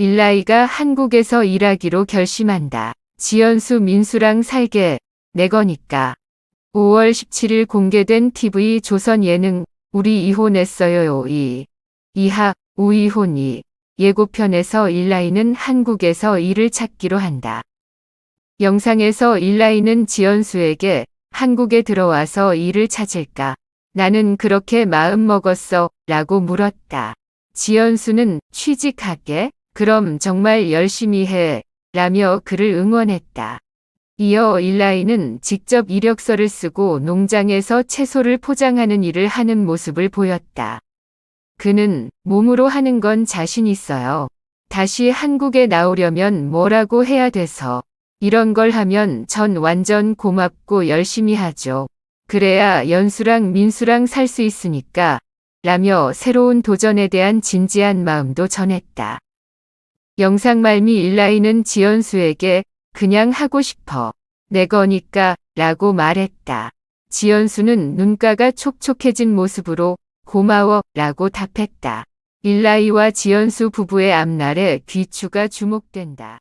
일라이가 한국에서 일하기로 결심한다. 지연수 민수랑 살게 내 거니까. 5월 17일 공개된 TV 조선 예능 우리 이혼했어요. 이 이하 우이혼이 예고편에서 일라이는 한국에서 일을 찾기로 한다. 영상에서 일라이는 지연수에게 한국에 들어와서 일을 찾을까? 나는 그렇게 마음 먹었어. 라고 물었다. 지연수는 취직하게? 그럼 정말 열심히 해. 라며 그를 응원했다. 이어 일라이는 직접 이력서를 쓰고 농장에서 채소를 포장하는 일을 하는 모습을 보였다. 그는 몸으로 하는 건 자신 있어요. 다시 한국에 나오려면 뭐라고 해야 돼서 이런 걸 하면 전 완전 고맙고 열심히 하죠. 그래야 연수랑 민수랑 살 수 있으니까 라며 새로운 도전에 대한 진지한 마음도 전했다. 영상 말미 일라이는 지연수에게 그냥 하고 싶어. 내 거니까 라고 말했다. 지연수는 눈가가 촉촉해진 모습으로 고마워 라고 답했다. 일라이와 지연수 부부의 앞날에 귀추가 주목된다.